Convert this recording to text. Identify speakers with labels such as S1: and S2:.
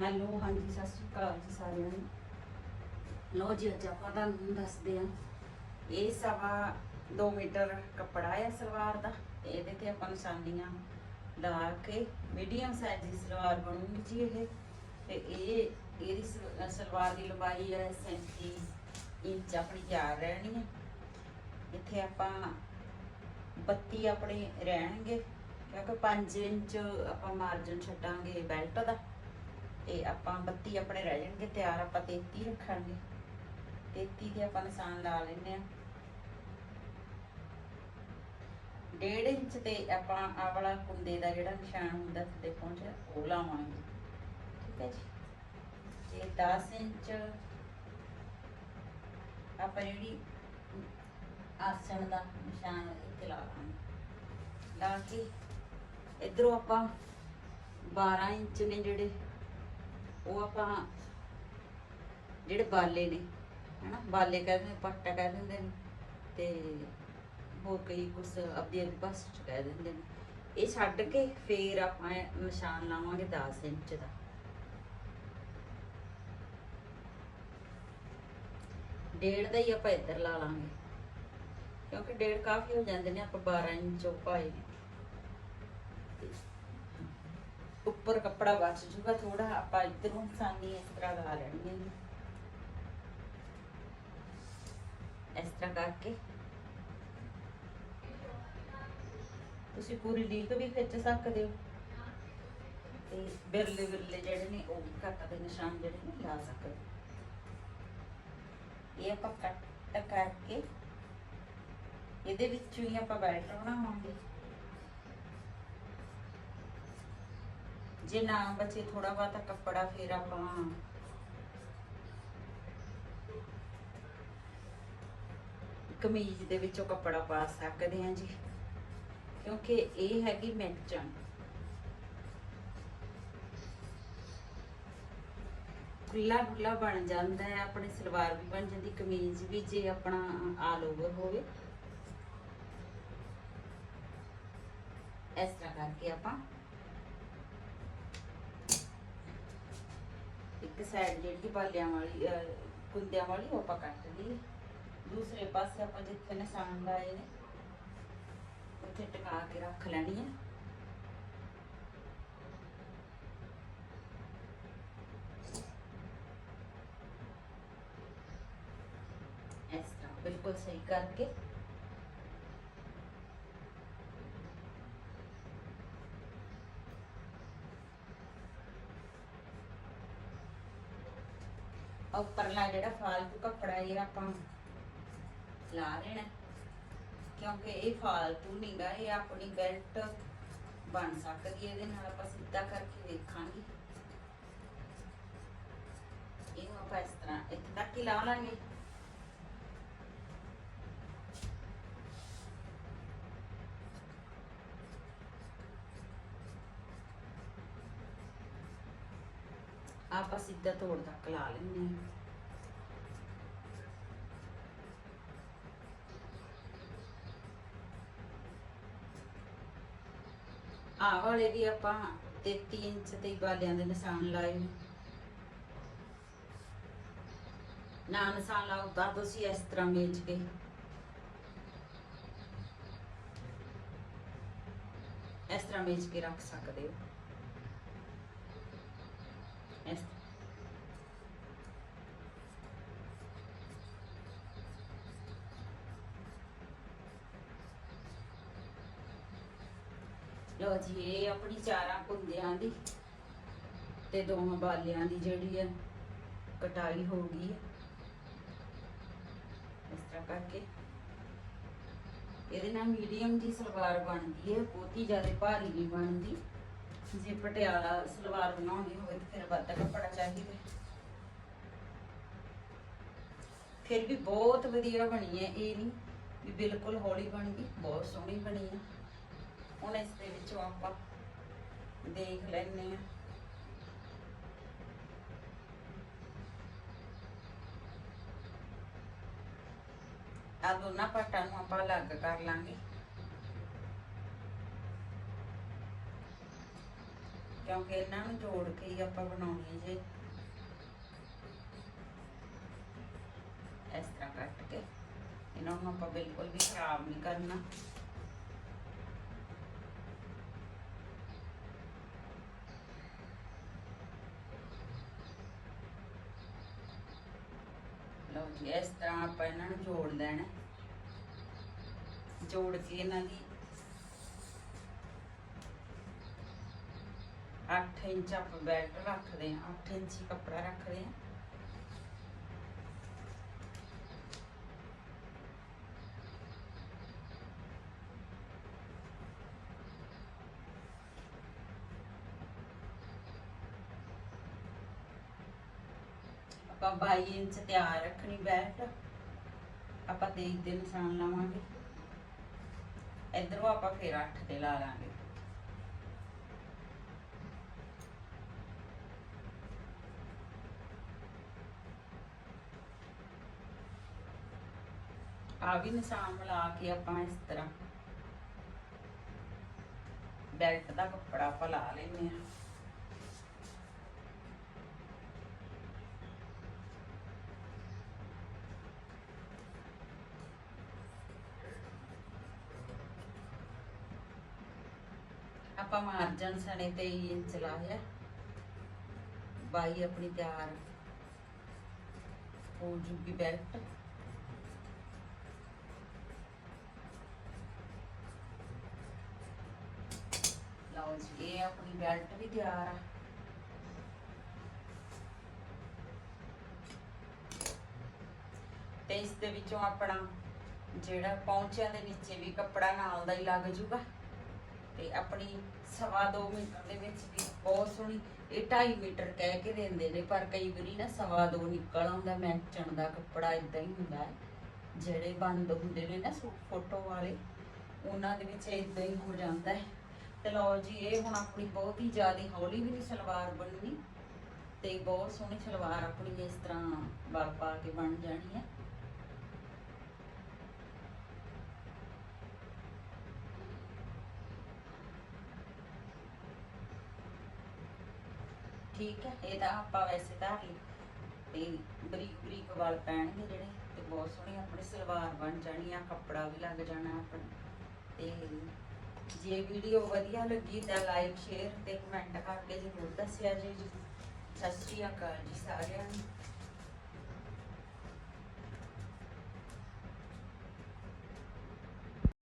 S1: Hello, ਹਾਂਜੀ, ਸਤਿ ਸ਼੍ਰੀ ਅਕਾਲ ਜੀ ਸਾਰਿਆਂ ਨੂੰ। ਲੋ ਜੀ, ਅੱਜ ਆਪਾਂ ਤੁਹਾਨੂੰ ਦੱਸਦੇ ਹਾਂ। ਇਹ ਸਵਾ 2 ਮੀਟਰ ਕੱਪੜਾ ਹੈ ਸਲਵਾਰ ਦਾ। ਇਹਦੇ ਤੇ ਆਪਾਂ ਨਿਸ਼ਾਨੀਆਂ ਲਾ ਕੇ ਮੀਡੀਅਮ ਸਾਈਜ਼ ਦੀ ਸਲਵਾਰ ਬਣੂਗੀ ਜੀ ਇਹ। ਤੇ ਇਹ, ਇਹਦੀ ਸਲਵਾਰ ਦੀ ਲੰਬਾਈ ਹੈ 37 ਇੰਚ ਆਪਣੀ ਤਿਆਰ ਰਹਿਣੀ ਹੈ। ਇੱਥੇ ਆਪਾਂ 32 ਆਪਣੇ ਰਹਿਣਗੇ, ਕਿਉਂਕਿ 5 ਇੰਚ ਆਪਾਂ ਮਾਰਜਨ ਛੱਡਾਂਗੇ ਬੈਲਟ ਦਾ। ਤੇ ਆਪਾਂ 32 ਆਪਣੇ ਰਹਿ ਜਾਣਗੇ, ਤਿਆਰ ਆਪਾਂ 33 ਰੱਖਾਂਗੇ। 33 ਤੇ ਆਪਾਂ ਨਿਸ਼ਾਨ ਲਾ ਲੈਨੇ ਆ ਡੇਢ ਇੰਚ ਤੇ ਆਪਾਂ ਆਹ ਵਾਲਾ ਕੁੰਡੇ ਦਾ ਜਿਹੜਾ ਨਿਸ਼ਾਨ ਹੁੰਦਾ ਥੱਲੇ ਪਹੁੰਚਿਆ ਉਹ ਲਾਵਾਂਗੇ। ਠੀਕ ਹੈ ਜੀ? ਤੇ 10 ਇੰਚ ਆਪਾਂ ਜਿਹੜੀ ਆਸਣ ਦਾ ਨਿਸ਼ਾਨ ਇੱਥੇ ਲਾ ਲਾ ਕੇ ਇਧਰੋਂ ਆਪਾਂ 12 ਇੰਚ ਨੇ ਜਿਹੜੇ ਉਹ ਆਪਾਂ ਜਿਹੜੇ ਬਾਲੇ ਨੇ, ਹਨਾ? ਬਾਲੇ ਕਹਿੰਦੇ ਨੇ ਪੱਟਾ ਕਹਿ ਦਿੰਦੇ ਨੇ ਤੇ ਹੋਰ ਕਈ ਕੁਛ ਆਪਦੀ ਬਸ ਕਹਿ ਦਿੰਦੇ ਨੇ। ਇਹ ਛੱਡ ਕੇ ਫੇਰ ਆਪਾਂ ਇਹ ਨਿਸ਼ਾਨ ਲਾਵਾਂਗੇ 10 ਇੰਚ ਦਾ। ਡੇਢ ਦਾ ਹੀ ਆਪਾਂ ਇੱਧਰ ਲਾ ਲਾਂਗੇ, ਕਿਉਂਕਿ ਡੇਢ ਕਾਫੀ ਹੋ ਜਾਂਦੇ ਨੇ, ਆਪਾਂ 12 ਇੰਚ ਉਹ ਪਾਏ ਨੇ। ਉੱਪਰ ਕੱਪੜਾ ਬਚ ਜੂਗਾ ਥੋੜਾ ਆਪਾਂ ਇੱਧਰੋਂ ਸਾਨੀ ਇਸ ਤਰ੍ਹਾਂ ਲਾ ਲੈਣੀ ਹੈ। ਇਸ ਤਰ੍ਹਾਂ ਕਰਕੇ। ਤੁਸੀਂ ਪੂਰੀ ਲੀਕ ਵੀ ਖਿੱਚ ਸਕਦੇ ਹੋ। ਤੇ ਬਿਰਲੇ ਬਿਰਲੇ ਜਿਹੜੇ ਨੇ, ਉਹ ਵੀ ਕੱਟ ਦੇ ਨਿਸ਼ਾਨ ਜਿਹੜੇ ਨੇ, ਲਾ ਸਕਦੇ ਇਹ ਆਪਾਂ ਕੱਟ ਕਰਕੇ, ਇਹਦੇ ਵਿੱਚ ਹੀ ਆਪਾਂ ਬੈਟਰ ਬਣਾਵਾਂਗੇ। ਜੇ ਨਾ ਬਚੇ ਥੋੜਾ ਬਹੁਤਾ ਕੱਪੜਾ ਫਿਰ ਆਪਾਂ ਕਮੀਜ਼ ਦੇ ਵਿੱਚੋਂ ਕੱਪੜਾ ਪਾ ਸਕਦੇ ਹਾਂ ਜੀ। ਕਿਉਂਕਿ ਇਹ ਹੈਗੀ ਮੈਚਾਂ। ਖੁੱਲਾ ਖੁੱਲਾ ਬਣ ਜਾਂਦਾ ਹੈ, ਆਪਣੀ ਸਲਵਾਰ ਵੀ ਬਣ ਜਾਂਦੀ, ਕਮੀਜ਼ ਵੀ ਜੇ ਆਪਣਾ ਆਲ ਓਵਰ ਹੋਵੇ। ਇਸ ਤਰ੍ਹਾਂ ਕਰਕੇ ਆਪਾਂ ਇੱਕ ਸਾਈਡ ਜਿਹੜੀ ਬਾਲਿਆਂ ਵਾਲੀ ਅਹ, ਕੁੰਦਿਆਂ ਵਾਲੀ ਉਹ ਆਪਾਂ ਕੱਟ ਲਈ ਦੂਸਰੇ ਪਾਸੇ ਆਪਾਂ ਜਿੱਥੇ ਨਿਸ਼ਾਨ ਲਾਏ ਨੇ ਉੱਥੇ ਟਿਕਾ ਕੇ ਰੱਖ ਲੈਣੀ ਹੈ ਇਸ ਤਰ੍ਹਾਂ ਬਿਲਕੁਲ ਸਹੀ ਉੱਪਰਲਾ ਜਿਹੜਾ ਫਾਲਤੂ ਕੱਪੜਾ ਇਹ ਆਪਾਂ ਲਾ ਲੈਣਾ। ਕਿਉਂਕਿ ਇਹ ਫਾਲਤੂ ਨਹੀਂਗਾ ਇਹ ਆਪਣੀ ਬੈਲਟ ਬਣ ਸਕਦੀ ਹੈ, ਇਹਦੇ ਨਾਲ ਆਪਾਂ ਸਿੱਧਾ ਕਰਕੇ ਵੇਖਾਂਗੇ। ਇਹਨੂੰ ਆਪਾਂ ਇਸ ਤਰ੍ਹਾਂ ਇੱਥੇ ਤੱਕ ਹੀ ਲਾ ਲਾਂਗੇ। ਆਪਾਂ ਸਿੱਧਾ ਤੋੜ ਤੱਕ ਲਾ ਲੈਂਦੇ ਹਾਂ ਆਹ ਵਾਲੇ ਵੀ ਆਪਾਂ 33 ਇੰਚ ਤੇ ਬਾਲਿਆਂ ਦੇ ਨਿਸ਼ਾਨ ਲਾਏ ਨੇ। ਨਾ ਨਿਸ਼ਾਨ ਲਾਓ ਤਾਂ ਤੁਸੀਂ ਇਸ ਤਰ੍ਹਾਂ ਮੇਚ ਕੇ। ਇਸ ਤਰ੍ਹਾਂ ਮੇਚ ਕੇ ਰੱਖ ਸਕਦੇ ਹੋ। ਇਸ ਲੋ ਜੀ, ਇਹ ਆਪਣੀ ਚਾਰਾਂ ਕੁੰਦਿਆਂ ਦੀ ਤੇ ਦੋਵਾਂ ਬਾਲਿਆਂ ਦੀ ਜਿਹੜੀ ਹੈ ਕਟਾਈ ਹੋ ਗਈ ਹੈ ਇਸ ਤਰ੍ਹਾਂ ਕਰਕੇ ਇਹਦੇ ਨਾਲ ਮੀਡੀਅਮ ਦੀ ਸਲਵਾਰ ਬਣਦੀ ਹੈ ਬਹੁਤੀ ਜ਼ਿਆਦਾ ਭਾਰੀ ਨਹੀਂ ਬਣਦੀ। ਜੇ ਪਟਿਆਲਾ ਸਲਵਾਰ ਬਣਾਉਣੀ ਹੋਵੇ ਤਾਂ ਫਿਰ ਵੱਧ ਕੱਪੜਾ ਚਾਹੀਦਾ ਫਿਰ ਵੀ ਬਹੁਤ ਵਧੀਆ ਬਣੀ ਹੈ ਇਹ ਨਹੀਂ ਵੀ ਬਿਲਕੁਲ ਹੌਲੀ ਬਣ ਗਈ, ਬਹੁਤ ਸੋਹਣੀ ਬਣੀ ਹੈ। ਹੁਣ ਇਸ ਦੇ ਵਿੱਚੋਂ ਆਪਾਂ ਦੇਖ ਲੈਂਦੇ ਹਾਂ। ਆ ਦੋਨਾਂ ਪਾਟਾਂ ਨੂੰ ਆਪਾਂ ਅਲੱਗ ਕਰ ਲਾਂਗੇ। ਕਿਉਂਕਿ ਇਹਨਾਂ ਨੂੰ ਜੋੜ ਕੇ ਹੀ ਆਪਾਂ ਬਣਾਉਣੀ ਹੈ ਜੇ। ਇਸ ਤਰ੍ਹਾਂ ਕੱਟ ਕੇ ਇਹਨਾਂ ਨੂੰ ਆਪਾਂ ਬਿਲਕੁਲ ਵੀ ਖਰਾਬ ਨਹੀਂ ਕਰਨਾ। ਲਓ ਜੀ, ਇਸ ਤਰ੍ਹਾਂ ਆਪਾਂ ਇਹਨਾਂ ਨੂੰ ਜੋੜ ਲੈਣਾ। ਜੋੜ ਕੇ ਇਹਨਾਂ ਦੀ 8 ਇੰਚ ਆਪਾਂ ਬੈਲਟ ਰੱਖਦੇ ਹਾਂ 8 ਇੰਚੀ ਕੱਪੜਾ ਰੱਖਦੇ ਹਾਂ। ਆਪਾਂ 22 ਇੰਚ ਤਿਆਰ ਰੱਖਣੀ ਬੈਲਟ ਆਪਾਂ 23 ਦੇ ਨਿਸ਼ਾਨ ਲਾਵਾਂਗੇ। ਇਧਰੋਂ ਆਪਾਂ ਫੇਰ 8 ਤੇ ਲਾ ਲਾਂਗੇ। ਆ ਵੀ ਨਿਸ਼ਾਨ ਮਿਲਾ ਕੇ ਆਪਾਂ ਇਸ ਤਰ੍ਹਾਂ ਬੈਲਟ ਦਾ ਕੱਪੜਾ ਆਪਾਂ ਲਾ ਲੈਂਦੇ ਆ ਆਪਾਂ ਮਾਰਜਨ ਸਣੇ 23 ਇੰਚ ਲਾਇਆ। ਬਾਈ ਆਪਣੀ ਤਿਆਰ ਹੋ ਜੂਗੀ ਬੈਲਟ ਇਹ ਆਪਣੀ ਬੈਲਟ ਵੀ ਤਿਆਰ ਆ। ਤੇ ਇਸ ਦੇ ਵਿੱਚੋਂ ਆਪਣਾ ਜਿਹੜਾ ਪੌਂਚਿਆਂ ਦੇ ਨੀਚੇ ਵੀ ਕੱਪੜਾ ਨਾਲ ਦਾ ਹੀ ਲੱਗ ਜੂਗਾ। ਤੇ ਆਪਣੀ ਸਵਾ ਦੋ ਮੀਟਰ ਦੇ ਵਿੱਚ ਵੀ ਬਹੁਤ ਸੋਹਣੀ, ਇਹ 2.5 ਮੀਟਰ ਕਹਿ ਕੇ ਦਿੰਦੇ ਨੇ, ਪਰ ਕਈ ਵਾਰੀ ਨਾ ਸਵਾ ਦੋ ਨਿਕਲ ਆਉਂਦਾ, ਮੈਚਣ ਦਾ ਕੱਪੜਾ ਇਦਾਂ ਹੀ ਹੁੰਦਾ ਹੈ। ਜਿਹੜੇ ਬੰਦ ਹੁੰਦੇ ਨੇ ਨਾ ਫੋਟੋ ਵਾਲੇ, ਉਹਨਾਂ ਦੇ ਵਿੱਚ ਇਦਾਂ ਹੀ ਹੋ ਜਾਂਦਾ ਹੈ। ਤੇ ਲਓ ਜੀ, ਇਹ ਹੁਣ ਆਪਣੀ ਬਹੁਤ ਹੀ ਜ਼ਿਆਦਾ ਹੌਲੀ ਵੀ ਨਹੀਂ ਸਲਵਾਰ ਬਣਨੀ ਤੇ ਬਹੁਤ ਸੋਹਣੀ ਸਲਵਾਰ ਆਪਣੀ ਇਸ ਤਰ੍ਹਾਂ ਬਲ ਪਾ ਕੇ ਬਣ ਜਾਣੀ ਹੈ। ਠੀਕ ਹੈ, ਇਹ ਤਾਂ ਆਪਾਂ ਵੈਸੇ ਧਾਰ ਲਈ ਤੇ ਬਰੀਕ ਬਰੀਕ ਵਾਲ ਪੈਣਗੇ ਜਿਹੜੇ ਤੇ ਬਹੁਤ ਸੋਹਣੀ ਆਪਣੀ ਸਲਵਾਰ ਬਣ ਜਾਣੀ ਆ, ਕੱਪੜਾ ਵੀ ਲੱਗ ਜਾਣਾ ਆਪਣਾ ਜੇ ਵੀਡੀਓ ਵਧੀਆ ਲੱਗੀ ਤਾਂ ਲਾਈਕ ਸ਼ੇਅਰ ਤੇ ਕਮੈਂਟ ਕਰਕੇ ਜ਼ਰੂਰ ਦੱਸਿਆ ਜੀ। ਸਤਿ ਸ਼੍ਰੀ ਅਕਾਲ ਜੀ ਸਾਰਿਆਂ ਨੂੰ।